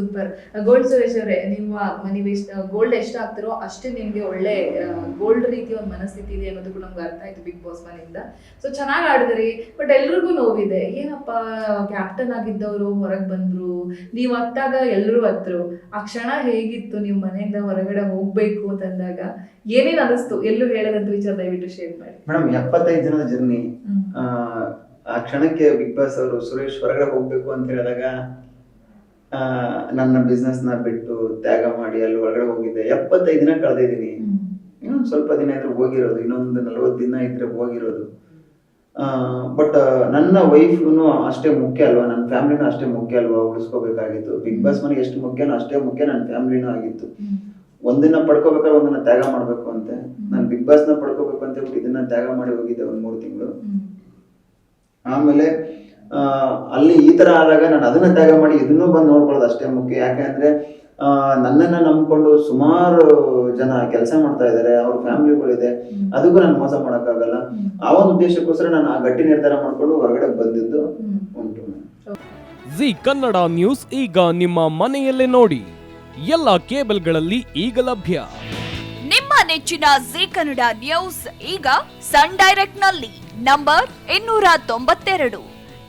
Super gold Suresh ಅವರೇ ನಿಮ್ಮ ನೀವು ಎಷ್ಟು ಗೋಲ್ಡ್ ಎಷ್ಟು ಹಾಕ್ತಿರೋ ಅಷ್ಟೇ ನಿಮ್ಗೆ ಒಳ್ಳೆ ಗೋಲ್ಡ್ ರೀತಿ ಒಂದು ಮನಸ್ಥಿತಿ ಇದೆ ಅನ್ನೋದು ಕೂಡ ನಮ್ಗೆ ಅರ್ಥ ಆಯ್ತು ಬಿಗ್ ಬಾಸ್ ಮನೆಯಿಂದ. ಸೊ ಚೆನ್ನಾಗಿ ಆಡಿದ್ರಿ ಬಟ್ ಎಲ್ರಿಗೂ ನೋವಿದೆ. ಏನಪ್ಪ ಕ್ಯಾಪ್ಟನ್ ಆಗಿದ್ದವರು ಹೊರಗೆ ಬಂದ್ರು ನೀವು ಅತ್ತಾಗ ಎಲ್ಲರೂ ಹತ್ರು. ಆ ಕ್ಷಣ ಹೇಗಿತ್ತು ನೀವು ಮನೆಯಿಂದ ಹೊರಗಡೆ ಹೋಗ್ಬೇಕು ಅಂತಂದಾಗ ಏನೇನ್ ಅನಿಸ್ತು? ಎಲ್ಲೂ ಹೇಳದಂತ ವಿಚಾರ ದಯವಿಟ್ಟು ಶೇರ್ ಮಾಡಿ. ಮೇಡಮ್ ಎಪ್ಪತ್ತೈದು ಜನದ ಜರ್ನಿ. ಆ ಕ್ಷಣಕ್ಕೆ ಬಿಗ್ ಬಾಸ್ ಅವರು ಸುರೇಶ್ ಹೊರಗಡೆ ಹೋಗ್ಬೇಕು ಅಂತ ಹೇಳಿದಾಗ ನನ್ನ ಬಿಸ್ನೆಸ್ನ ನ ಬಿಟ್ಟು ತ್ಯಾಗ ಮಾಡಿ ಅಲ್ಲಿ ಒಳಗಡೆ ಹೋಗಿದ್ದೆ. ಎಪ್ಪತ್ತೈದು ದಿನ ಕಳೆದಿದ್ದೀನಿ. ಇನ್ನೊಂದು ಸ್ವಲ್ಪ ದಿನ ಇದ್ರೆ ಹೋಗಿರೋದು ಇನ್ನೊಂದು ನಲವತ್ತು ದಿನ ಇದ್ರೆ ಹೋಗಿರೋದು. ಬಟ್ ನನ್ನ ವೈಫ್ನು ಅಷ್ಟೇ ಮುಖ್ಯ ಅಲ್ವಾ ನನ್ನ ಫ್ಯಾಮಿಲಿನೂ ಅಷ್ಟೇ ಮುಖ್ಯ ಅಲ್ವಾ ಉಳಿಸ್ಕೋಬೇಕಾಗಿತ್ತು. ಬಿಗ್ ಬಾಸ್ ಮನೆ ಎಷ್ಟು ಮುಖ್ಯನೋ ಅಷ್ಟೇ ಮುಖ್ಯ ನನ್ನ ಫ್ಯಾಮಿಲಿನೂ ಆಗಿತ್ತು. ಒಂದಿನ ಒಂದನ್ನ ಪಡ್ಕೋಬೇಕಾದ್ರೆ ಒಂದನ್ನ ತ್ಯಾಗ ಮಾಡ್ಬೇಕು ಅಂತೆ. ನಾನು ಬಿಗ್ ಬಾಸ್ನ ನ ಪಡ್ಕೋಬೇಕು ಅಂತ ಹೇಳ್ಬಿಟ್ಟು ಇದನ್ನ ತ್ಯಾಗ ಮಾಡಿ ಹೋಗಿದ್ದೆ ಒಂದು ಮೂರು ತಿಂಗಳು. ಆಮೇಲೆ ಅಲ್ಲಿ ಈ ತರ ಆದಾಗ ನಾನು ಅದನ್ನ ತ್ಯಾಗ ಮಾಡಿ ಇದನ್ನು ಬಂದು ನೋಡ್ಕೊಳ್ಳೋದು ಅಷ್ಟೇ ಮುಖ್ಯ. ಯಾಕೆಂದ್ರೆ ನನ್ನನ್ನು ನನ್ನನ್ನ ನಂಬಿಕೊಂಡು ಸುಮಾರು ಜನ ಕೆಲಸ ಮಾಡ್ತಾ ಇದ್ದಾರೆ ಅವ್ರ ಫ್ಯಾಮಿಲಿಗಳಿದೆ. ಅದಕ್ಕೂ ನಾನು ಮೋಸ ಮಾಡೋಕ್ಕಾಗಲ್ಲ. ಆ ಒಂದು ಉದ್ದೇಶಕ್ಕೋಸ್ಕರ ನಾನು ಆ ಗಟ್ಟಿ ನಿರ್ಧಾರ ಮಾಡಿಕೊಂಡು ಹೊರಗಡೆ ಬಂದಿದ್ದು. ಉಂಟು. ಜಿ ಕನ್ನಡ ನ್ಯೂಸ್ ಈಗ ನಿಮ್ಮ ಮನೆಯಲ್ಲೇ ನೋಡಿ. ಎಲ್ಲ ಕೇಬಲ್ಗಳಲ್ಲಿ ಈಗ ಲಭ್ಯ. ನಿಮ್ಮ ನೆಚ್ಚಿನ ಜಿ ಕನ್ನಡ ನ್ಯೂಸ್ ಈಗ ಸನ್ ಡೈರೆಕ್ಟ್ನಲ್ಲಿ ನಂಬರ್ ಇನ್ನೂರ ತೊಂಬತ್ತೆರಡು.